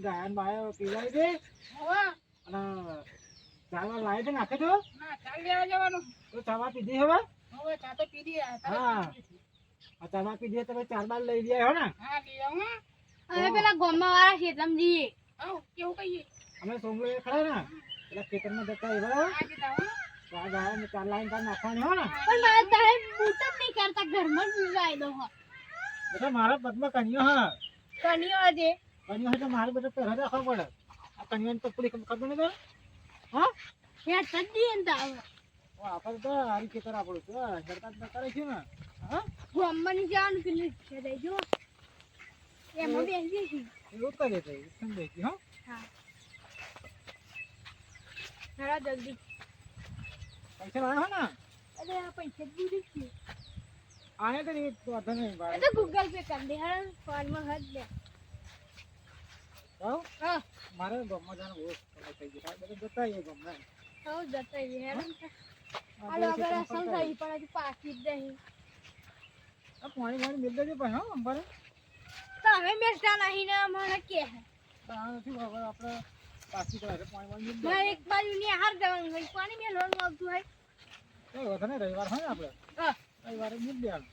ગાયન બાયો પીવાય દે હવે અને ચાલવા લાવી દે નાખે તો? લેવા જવાનું તો ચાવા પીધી હવે હવે ચા તો પીધી હા. ચાવા પીધી તમે ચાર બાર લઈ જાય હો ને? હા લઈ આવું પેલા ગામમાં વાળા ખેતમ જઈએ. કેવું કહીએ અમે સોમલો એ ખરા ને? એટલે ખેતરમાં જતા એવા આ ગાયન ચાર લાઈન તાર નાખવાની હો ને? પણ મારા તારે બૂટ જ નહીં કરતા ઘરમાં જ લાવી દો હો. બેટા મારા પગમાં કન્યો હા. કનીઓ છે કન્યો તો મારે બધું પહેરા રાખવા પડે. આ કન્યાની તો પૂરી ખબર પડે? હા? યાર સદી ને તાવ ઓ આપણે તો હારી ખેતર આપણું છે. સરકાર તો કરે છે ને. હા? ગામમાં ની જવાનું પેલી રિક્ષા દઈ જો. એમાં બેસી છીએ એવું કરે તો સમજે છે હા? હા. જલ્દી. પૈસા લાવ્યો ને? અરે આ પૈસા દીધી છે. આને તો એ વાંધો નહીં એ તો ગૂગલ પે કરી દે હા? ફોનમાં હજ દે. મારે ગમમાં જવાનું બહુ સમય થઈ ગયો બધું જતા આવીએ ગામમાં હવે જતા આવીએ આ હાલો ખેતરમાં અસલ થઈ પણ હજુ પાકી જ નહીં. આ પાણી વાણી મિલ દેજો ભાઈ હા અંબારે. તમે બેસતા નહીં ને મને કે. હે તો આ નથી ખબર આપણે પાણી વાણી મિલ એક બાજુ ની હાર જવાનું હોય પાણી મેલવાનું આવતું હોય. દેજો વધારે રવિવાર હોય ને આપણે. હા. રવિવારે મિલ દેવાનું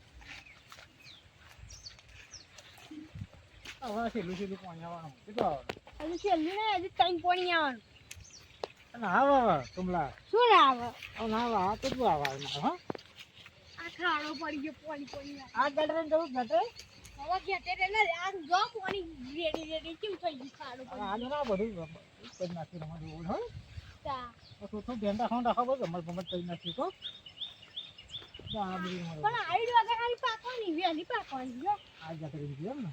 હવે છેલ્લું છેલ્લું પાણી આવવાનું. કેટલું આવવાનું? હજુ છેલ્લું ને હજુ ત્રણ પાણી આવવાનું. ના આવે કમલા. શું ના આવે? હવે ના આવે આ શું આવે હા? આ ખાડો પડી ગયો પાણી પાણી આ ગટરે જવું ગટરે? હવે ઘેટે રે ને આ જો પાણી રેડી રેડી કેમ થઈ ગયું ખાડો પડી આને ના બધું કરી નાખી રમત એવું હોય તા. તો થોડું ધ્યાન રાખવાનું રાખો બસ ગમત ગમત કરી નાખી તો આ રમત પણ આઈડ ખાલી પાકવાની પાકવાની જો. આ ને?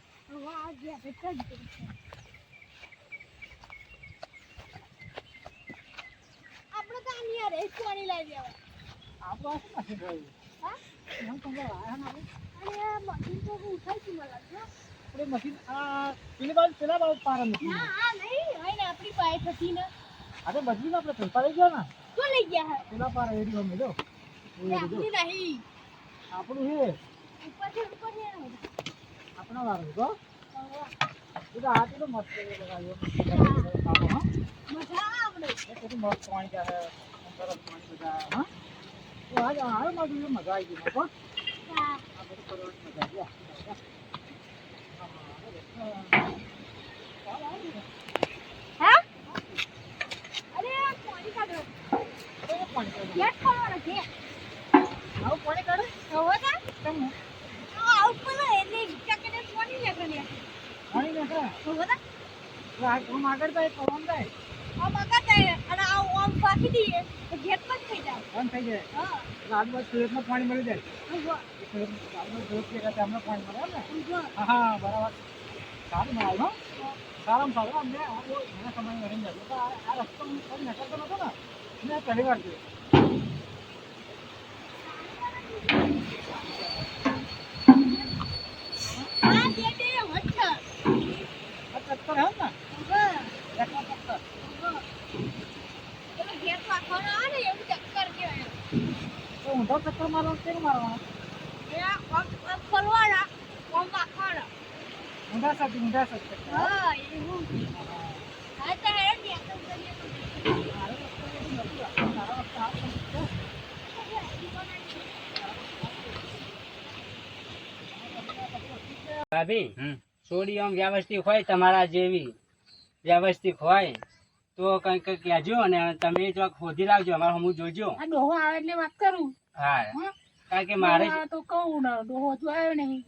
આપણે તો આની યાર એક પાણી લઈ દેવા આપણું હા? એમ તમને આયા ને આપણે? આ મશીન તો ઉઠાઈ મને લાગે આપણે મશીન આ પેલી બાજુ પેલા બાજુ પારા મૂકી ના આ નહીં. હોય ને આપણી પાસે હતી ને. અરે બદલીને આપણે પૈસા લઈ ગયા ને? શું લઈ ગયા હે પેલા પારા એડી અમે જો. આપણી નહીં આપણું હે ઉપર છે ઉપર છે. ને આપણા વાળું તો તો આ પેલો મસ્ત લગાવ્યો મજા આવે એ કેટલું મસ્ત પાણી જાય ગરમ પાણી બધા હા તો આજ આવે મારું મજા આવી ગઈ મને પણ હા આ બધું કરવાની મજા આવી. હા અરે પાણી કાઢો પાણી કાઢે? ગેટ ખોલવાનો છે આવું પાણી કાઢે હવે કા કેમ આ ઉપર એટલે રિક્ષા કરીને પાણી મળી જાય. પાણી મળે હા હા. બરાબર. સારું મળે સારામાં સારું. અમને આ બહુ ઘણા સમય મળી જાય આ રસ્તો નીકળતો નતો ને. મેં પહેલી વાર જોયો આ ગેટ એ વચ્ચે આ ચક્કર હે ને ઊભો એકલા ચક્કર ઊભો પેલો ગેટ રાખવાનો આવે ને એવું ચક્કર કહેવાય તો ઊંધો ચક્કર મારવાનો કેમ મારવાનો એ આ આમ આમ ખોલવાના આમ રાખવાના ઊંધા સાથે ઊંધા સાથે ચક્કર હા એવું હા તો હેડ ને તો કરીએ તો મારે રસ્તો નથી નથી. તારા રસ્તે આ રસ્તો છે. ભાભી છોડી આમ વ્યવસ્થિત હોય તમારા જેવી. વ્યવસ્થિત હોય તો કઈ કઈ કહેજો અને તમે જો શોધી લાવજો અમારે હું જોજો. આ ડોહો આવે એટલે વાત કરું. હા. હા? કારણ કે મારે તો કહું ને ડોહો જો આવ્યો નહીં.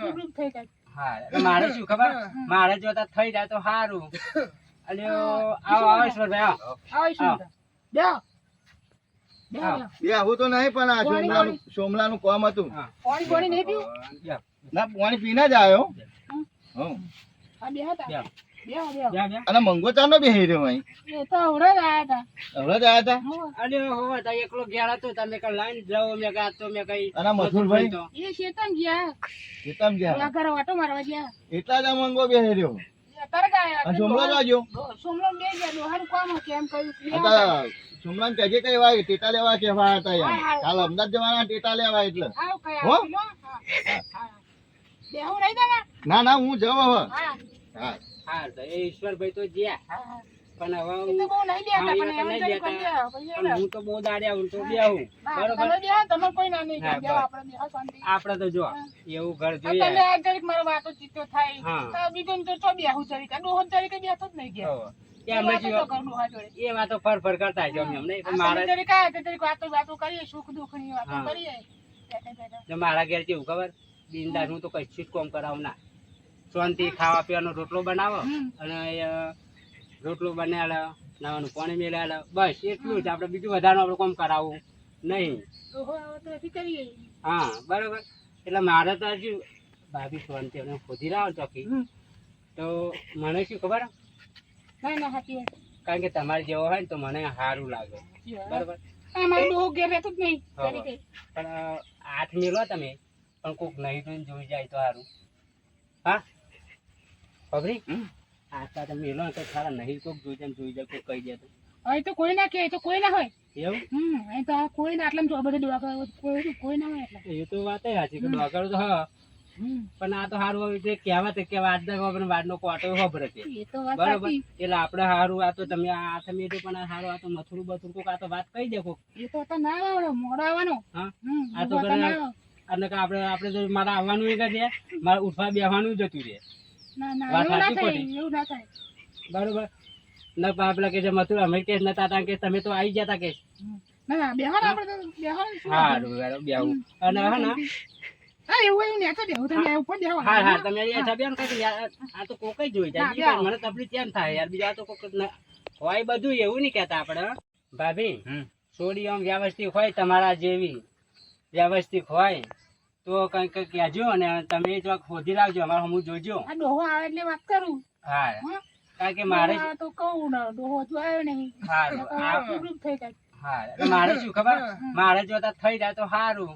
પૂરું થઈ જાય. હા મારે શું ખબર? મારે જોતા થઈ જાય તો સારું અને આવો આવો ઈશ્વરભાઈ આવો. ઈશ્વર હા. બે આવું તો નહીં પણ આ સોમલાનું સોમલાનું કામ હતું. પાણી પાણી નહીં પીવું? ના પાણી પીને જ આવ્યો. હા. બે બેહો. અને મંગો ચાનો બેહી રહ્યો અહીં? એ તો હવડે જ આયા તા હમણાં જ આવ્યા હતા? અને હોવા તા એકલો ગયા હતો તમે કઈ લાઈન જાઓ મેં કા તો મેં કઈ અને મથુરભાઈ? તો એ શેતાન ગયા. કેતમ ગયા? ઓલા ઘરે વાટો મારવા ગયા. એટલા જ મંગો બે ગયા ડોહાનું કામ હતું એમ કહ્યું હતા. સોમલાન કહેજે કઈ વાય ટેટા લેવા કેવા હતા યાર અમદાવાદ જવાના ટેટા લેવા એટલે. આવ કઈ હો? આવ લો. હા, હા. બેહું નહીં દેવા ના ના હું જાઉં હા. હા તો એ ઈશ્વરભાઈ તો જ્યાં. પણ હવે હું તો બહુ નહીં દેતા, પણ એમ જઈ પણ હું તો બહુ દાડ્યા હું તો બેહું. બરોબર? તમે બેહો, તમે કોઈ ના નહીં બેહો, આપણે બેહો શાંતિ. આપણે તો જો એવું ઘર જોઈએ. તમે આ જરીક મારો વાતો ચીતો થાય. તો બીજું તો ચો બેહું જરીક. આ દોહન જરીક બેઠો જ નહીં ગયા તો એ વાતો તો ફર ફર કરતા છે અમને પણ મારા તરીકે આયા વાતો વાતો કરીએ સુખ દુઃખની વાતો કરીએ. મારા ઘેર કેવું ખબર? બિંદાસ હું તો કશું જ કોમ કરાવું ના. શાંતિ ખાવા પીવાનો રોટલો બનાવો અને રોટલો બનાવેલો નાવાનું પાણી મેળવેલો બસ એટલું જ. આપણે બીજું વધારે આપણે કોમ કરાવવું નહીં. હા બરોબર. એટલે મારે તો હજુ ભાભી શાંતિ અને ખોદી રહ્યો ચોકી. તો મને શું ખબર? કારણ કે તમારે જેવો હોય ને તો મને સારું લાગે. બરાબર. પણ આઠ મેલો તમે. પણ કોક નહીં જોઈ જાય તો સારું. હા? ખબરી હાથ તમે મેલો તો ખરા નહીં કોક જોઈ જાય જોઈ જાય કોઈ કહી દે તો. અહીં તો કોઈ ના કે તો કોઈ ના હોય. એવું? હમ અહીં તો કોઈ ના આટલા બધે કરે, કોઈ કોઈ ના હોય એટલે એ તો વાત સાચી કે ડોકર તો હા. પણ આ તો સારું હવે જે કહેવત કે વાદના ખબર વાદનો કોટો ખબર છે. એ બરોબર? એટલે આપણે સારું આ તો તમે આ તમે તો પણ આ સારું આ તો મથુરું બથુરું કોક આ તો વાત કહી દે કોક. એ તો તો ના આવડો મોડો આવવાનો. હા? આ તો આપણે આપણે તો મારે આવવાનું એ છે. મારે ઉઠવા બેહવાનું જતું રહે. ના ના એવું ના થાય એવું ના થાય. બરોબર. ન પેલા કે જે મથુર અમે કે નતા તા કે તમે તો આવી જતા કે હમ. ના ના બેહો આપણે તો બેહો હા વાંધો? બેહું અને હે ને? હા એવું એવું ને તો બેહો તમે ઉપર બેહો. હા હા તમે અહીંયા છબી એમ કે યાર આ તો કોક જ જોઈ જાય. મને તકલીફ કેમ થાય યાર? બીજા તો કોક હોય બધું એવું નહીં કહેતા આપણે હં? ભાભી સોડી આમ વ્યવસ્થિત હોય તમારા જેવી. વ્યવસ્થિત હોય. તો કંઈક કંઈક કહેજો અને તમે એક શોધી રાખજો અમારે હમું જોજો. આ ડોહો આવે એટલે વાત કરું. હા. હા? કારણ કે મારે તો કહું ને ડોહો જો આવ્યો નહીં પ્રોબ્લેમ થઈ જાય. હા એટલે મારે શું ખબર? મારે જો થઈ જાય તો સારું.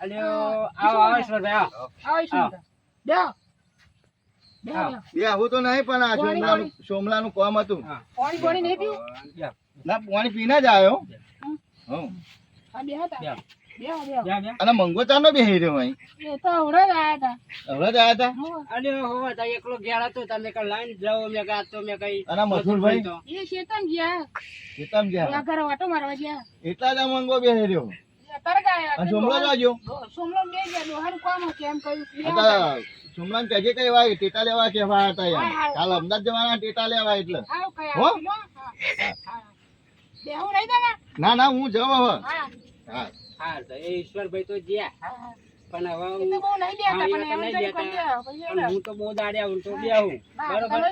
અને આવો આવો ઈશ્વરભાઈ આવો. આવે. હા. હા. આવું. તો નહીં પણ આ સોમલાનું સોમલાનું કામ હતું. પાણી પાણી નહીં પીવું? ના પાણી પીને જ આવ્યો. હા. બે. અને મંગો ચાનો બેહી રહ્યો અહીં? એ તો હવડે જ આયા હતા. હવે જ આવ્યા હતા? હો. અરે હોવે તો એકલો ગયા હતો તમે કઈ લાઈન જાઓ મેં કહ્યું તો મેં કઈ અને મથુરભાઈ? તો. એ શેતમ ગયા. શેતમ ગયા? ઘરે વાટો મારવા ગયા. એટલા જ મંગો બેહી રહ્યો? અને સોમલો જાજો સોમલો બે ગયા ડોહાનું કામ હતું. એમ કહ્યું હતા કહેજે કઈ વાય ટેટા લેવા કેવા હતા યાર. કાલ અમદાવાદ જવાના ટેટા લેવા એટલે. હો? ના ના હું જાઉં હવે. હા. હા હા તો એ ઈશ્વરભાઈ તો જ્યા પણ હવે હું તો બહુ દાડ્યા હું તો બેહું બરોબર.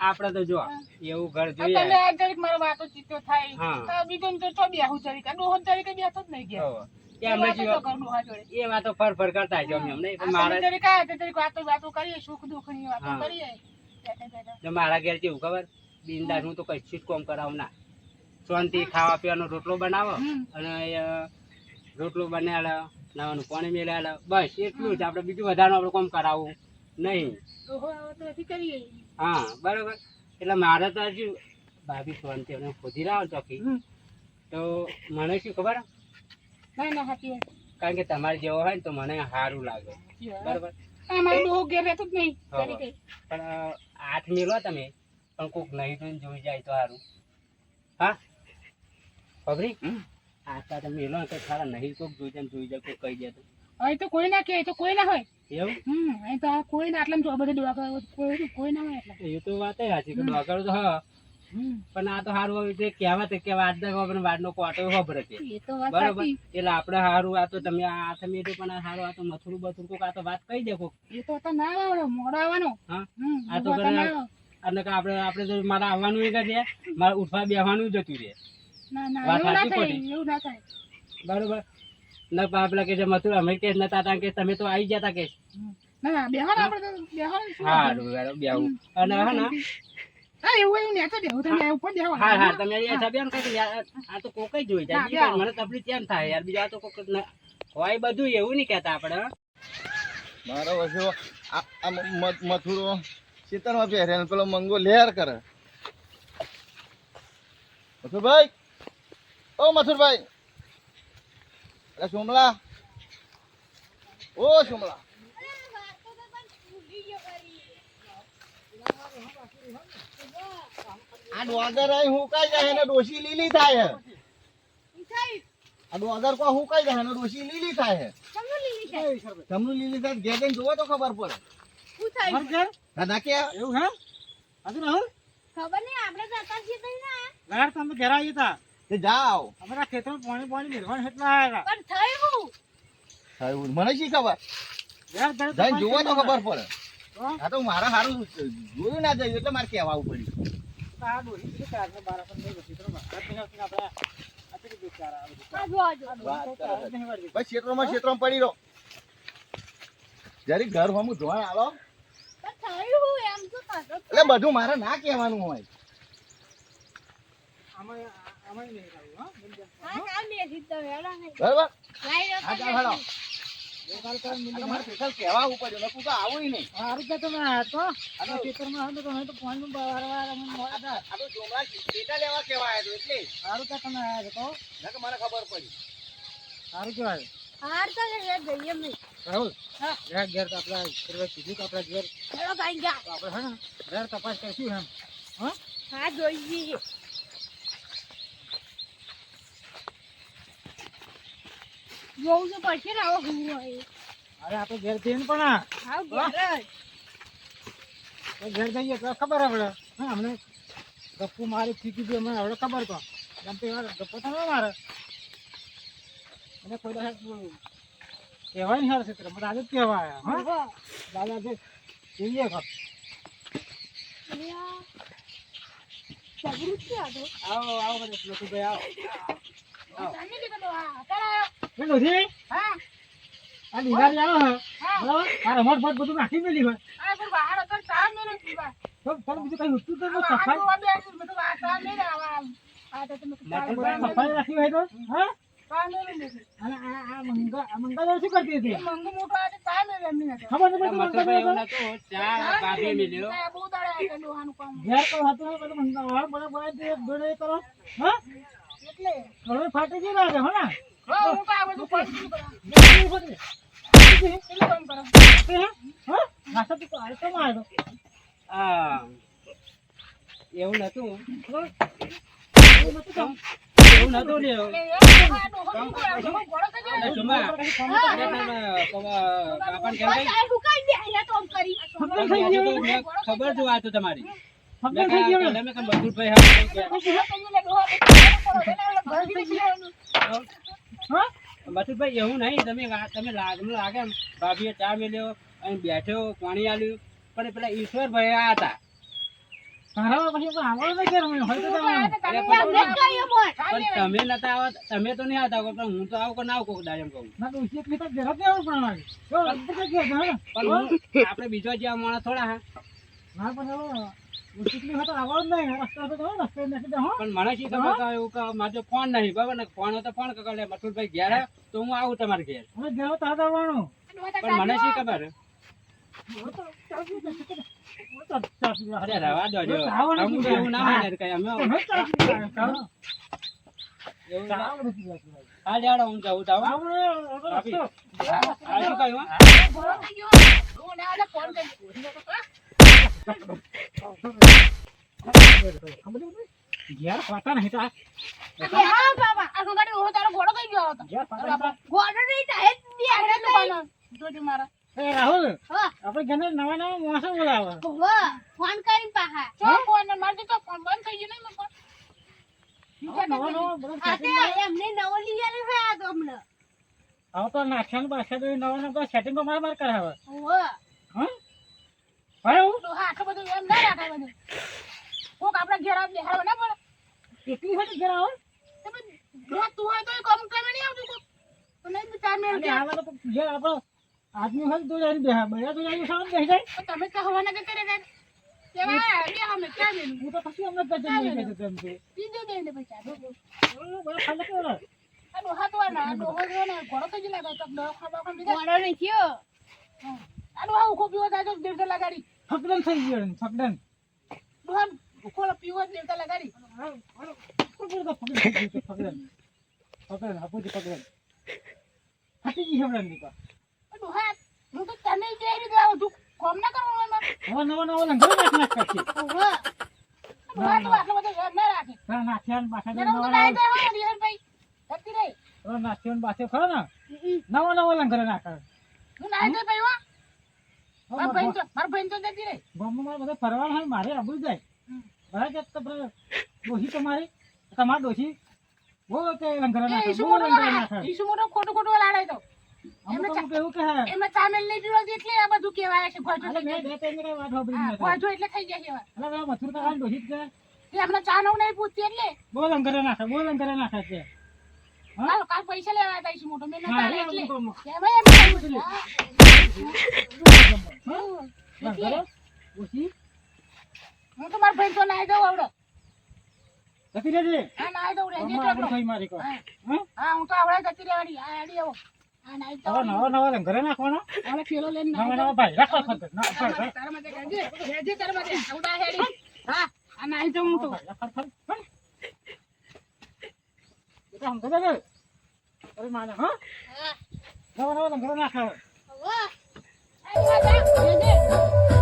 આપડે તો જો એવું ઘર જોઈએ. જરીક મારો વાતો ચીતો થાય. તો બીજું તો છો બેહું જરીક. ડોહો જરીક બેઠો જ નહીં ગયા. એ વાતો વાતો ફર ફર કરતા અમને. વાતો વાતો કરીએ સુખ દુઃખની વાતો કરીએ. મારા ઘેર કેવું ખબર? બિંદાસ હું તો કશું જ કોમ કરાવું ના. શાંતિ ખાવા પીવાનો રોટલો બનાવો અને રોટલો બનાવે નાવાનું પાણી મેળવેલો. બસ એટલું જ. આપણે બીજું વધારે આપણે કોમ કરાવવું નહીં. તો હા બરોબર. એટલે મારે તો હજુ ભાભી શાંતિ અને ખોદી રહ્યો ચોકી. તો મને શું ખબર? ના કારણ કે તમારે જેવો હોય ને તો મને સારું લાગે. બરાબર. પણ આઠ હાથ મેલો તમે. પણ કોક નહીં જોઈ જાય તો સારું. હા? ખબરી આશા સાથે મેલો ને તો નહીં કોક જોઈ જાય જોઈ જાય કોક કહી દે અહીં તો કોઈ ના કે તો કોઈ ના હોય. એવું? હમ અહીં તો કોઈ ના આટલા બધે ડોહા કરે, કોઈ કોઈ ના હોય એટલા એ તો વાત સાચી કે ડોકર તો હા. પણ આ તો સારું હવે જે કહેવત કે વાદના ખબર ને વાદનો કોટો ખબર છે. બરાબર? એટલે આપણે સારું આ તો તમે આ તમે તો પણ સારું આ તો મથુરું બથુરું કોક આ તો વાત કહી દેખો એ તો તો ના આવડે મોડો આવવાનો. હા? હમ આ તો તો કે આપણે આપણે તો મારે આવવાનું એ છે. મારે ઉઠવા બેહવાનું જતું રહે. ના ના એવું ના થાય એવું ના થાય. બરોબર. ન પેલા કે જે અમે કે નતા તા કે તમે તો આવી જતા કે. ના ના આપણે તો બેહો હા બેહું અને હે ને. હા એવું એવું ને તો તમે ઉપર બેહો. હા હા તમે અહીંયા છબી એમ કહે આ તો કોક જોઈ જાય ના, બીજું બેહો. કાંઈ મને તકલીફ કેમ થાય યાર બીજા તો કોક હોય બધું એવું નહીં કહેતા આપણે? મારો વસ્યો આ મથુરો ચિતરમાં પહેરે પેલો મંગો લેર કરે. મથુરભાઈ ઓ મથુરભાઈ. અરે સુમલા ઓ સુમલા આ જાય ને ડોસી લીલી થાય આ ડોગર કો હુકાઈ જોવો તો ખબર પડે. શું કે એવું હે હજુ રાહુલ તે જાઓ. અમારા ખેતરમાં પાણી પાણી નિર્વાણ એટલા આવ્યા પણ થયું થયું. મને શી ખબર? જઈને જોવો તો ખબર પડે. હા? આ તો મારા સારું જોયું ના જાય એટલે મારે કહેવા આવું પડ્યું આવે પડી રહો. જરી ઘર હમું થતો જ એટલે બધું મારે ના કહેવાનું હોય. બેસી જ તો તો ચાલ તો આ તો તો આવું નહીં હારું કે તમે આયા તો આ ખેતરમાં હતો તો તો પાણીનું વારંવાર અમે મોડા હતા. આ તો લેવા આવ્યો એટલે સારું કે તમે આવ્યા તો મને ખબર પડી સારું કહેવાય હાર તો જઈએ અમે. રાહુલ. ઘેર ઘેર તો આપણા ઘેર કીધું આપણા ઘેર હેડો કાંઈ ગયા. આપણે હે ઘેર તપાસ કરશું એમ હા, જોઈએ. જોવું તો પડશે ને આવો હું હોય. અરે આપણે ઘેર જઈને પણ હા, ઘેર ઘેર જઈએ તો ખબર આપણે હા અમને ગપ્પુ મારી ફીકી ગયું અમને હવે ખબર તો. એમ તો ગપ્પો તો મારે. અને કોઈ દાડે કહેવાય નહીં હાર ક્ષેત્ર મને આજે જ કહેવા હા? હા. દાદા જે જોઈએ ખબર. આવો આવો બધા આવો. ડોશી હા, આ ડીંગારી આવે. બરાબર? આ રમત ભટ બધું નાખી મેલી હોય નથી. ખબર ને એટલે. હવે ફાટી ગઈ લાગે હો ને? હા, હું તો બધું કરી દીધું કરા. નહીં કામ કરો. હા? નાસ્તો તો આ તો. માં આ એવું નતું એવું નતું એવું. નતું. ખબર ગયું તો તમારી. મથુરભાઈ એવું નહીં. તમે તમે લાગ લાગે ભાભીએ ચા મેલ્યો અહીં બેઠો પાણી આલ્યું. પણ પેલા ઈશ્વરભાઈ આ હતા. તમે નતા આવત તમે તો નહીં આવતા પણ હું તો આવું કે ના આવું દાડે કહું. આપણે બીજો જેવા માણસ થોડા હા. ફોન નહીં બરાબર? ને ફોન તો ફોન કરે લે મથુરભાઈ ઘેર તો હું આવું તમારે ઘેર. પણ મને શી ખબર? રવા દો. એવું ના કઈ અમે. હા લેવડો હું જઉં. આ શું કહ્યું ફોન કરી. ઘેર પાતા નહીં તો. નાખ્યા અરે હા બાબા, આ ઘોડો ડોહો તારો ઘોડો થઈ ગયો હતો. ઘેર પાતા તો. આ- ઘોડો નહીં થાય જ નહીં, આને તો મારા. એ રાહુલ આપણે ઘેર નવા નવા માણસો બોલાવે. ફોન કરીને પાહા. જો ફોન ને તો ફોન બંધ થઈ ગયો તે નાખ્યાનું પાછા નવા નવા સેટિંગ માર મારે કરાવે વાહ. હા ભાઈ હું તો હા, આટલું બધું એમ ના રાખે બધું. કોક બેહાડવા ના પડે. હોય તો ઘેર આવે તમે ઘેર તું હોય તોય કામ કરવા નહીં આવતું કોક. તો નહીં બી ચાર ઘેર. આવે તો ઘેર આપણે આદમી હોય તો જઈને બેહા બે તો જઈને સામે બેસી જાય તો તમે તો હવાના કે કરે રે કેવા બે અમે ચાર મિનિટ. હું તો પછી અમને જ જઈને બેસી જતો છે બીજું દે ને પૈસા. ઓ, બધા ખાલી કેવડા આ ડોહા તો ના, ડોહો જો ને ઘોડો થઈ ગયેલા તો ડોહો ખાવા ખાવા બીજા. આ ડોહા ઉખો પીવો તો દેવતા લગાડી. ફકડન થઈ ગયો ફકડન ડોહા ઉખો પીવો જ દેવતા લગાડી. ફકડન તો ફકડન થઈ ગયું છે, ફકડન ફકડન આપું છું ફકડન ફાટી ગઈ ફકડનની તો. આ ડોહા હું તો તને જ દીધું આ બધું કોમ ના કરવાનું એમાં. હવે નવા નવા લંગર નાખ નાખ કરશે ડોહા તો આટલો બધો નાસ્યા ને પાછા તો જાય હો, રિહાનભાઈ. રહી. નાસ્યો ને બાસ્યો ખરો ને નવો નવો લંગરે નાખે હું નાઈ જાય ભાઈ, હો. મારા ભાઈ તો- મારા ભાઈ તો જતી રહી. ગામમાં બધા ફરવાનું મારે આબુ જાય હમ. બરાબર છે તો પેલો ડોશી તમારી તમારા ડોશી બહુ કે લંગરે નાખે ઈસુ મોટો ઈસુ મોટો ખોટું ખોટું લાડાય તો. એમને અમુક એવું કહે એમાં ચામેલ નહીં પીવો એટલે આ બધું કહેવાય છે મેં બે ત્રણ જગ્યાએ વાત સાંભળી હા, મેં તો. ભોજન એટલે થઈ જાય હવે. અરે પેલા મથુર કાકાની ડોશી જ કહે એ હમણાં ચા નવું નહીં પૂછતી એટલે. બહુ લંગરે નાખે બહુ લંગરે નાખે છે. હા? કાલ પૈસા લેવા હતા ઈસુ મોટો. મેં એ એટલે. અમુક અમુક. એમાં છે. હા. તો મારા ભાઈ તો નાઈ દઉં આવડો. જતી રહેજે. હા નાઈ દઉં આબરૂ તો થઈ મારી કો હા. હા? તો આવડે જતી રહેવાની. આ આડી આવો. હા નાઈ હવે દઉં. નવા નવા લંગરે નાખવાના? આવડે ફેરો લઈને નવા નવા ભાઈ રાખો ખતર ના તારા માટે રહેજે રહેજે તારા માટે. આવડા હેડી. હા આ નાઈ દઉં હું તો. અરે માને હા. નવા નવા લંગરો નાખે હવે. રહેજે